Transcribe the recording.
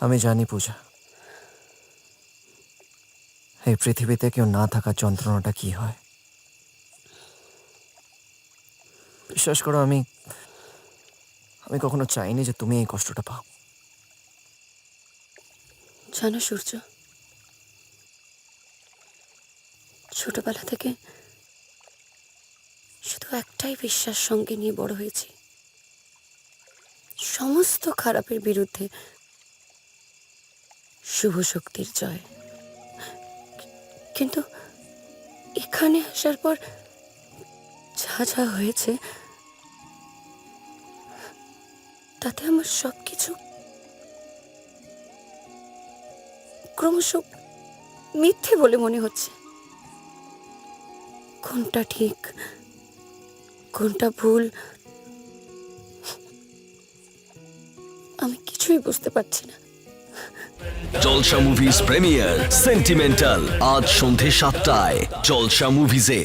আমি জানি পূজা। এই পৃথিবীতে কেউ না থাকার যন্ত্রণাটা কি হয়? বিশ্বাস করো, আমি আমি কখনো চাইনি যে তুমি এই কষ্টটা পাও। জানো সূর্য, ছোটবেলা থেকে শুধু একটাই বিশ্বাস সঙ্গে নিয়ে বড় হয়েছি। সমস্ত খারাপের বিরুদ্ধে শুভ শক্তির জয়। কিন্তু এখানে আসার পর যা যা হয়েছে, তাতে আমার সব কিছু ক্রমশ মিথ্যে বলে মনে হচ্ছে। কোনটা ঠিক, কোনটা ভুল, আমি কিছুই বুঝতে পারছি না। জলসা মুভিজ প্রেমিয়ার সেন্টিমেন্টাল আজ সন্ধে সাতটায়। জলসা মুভিজে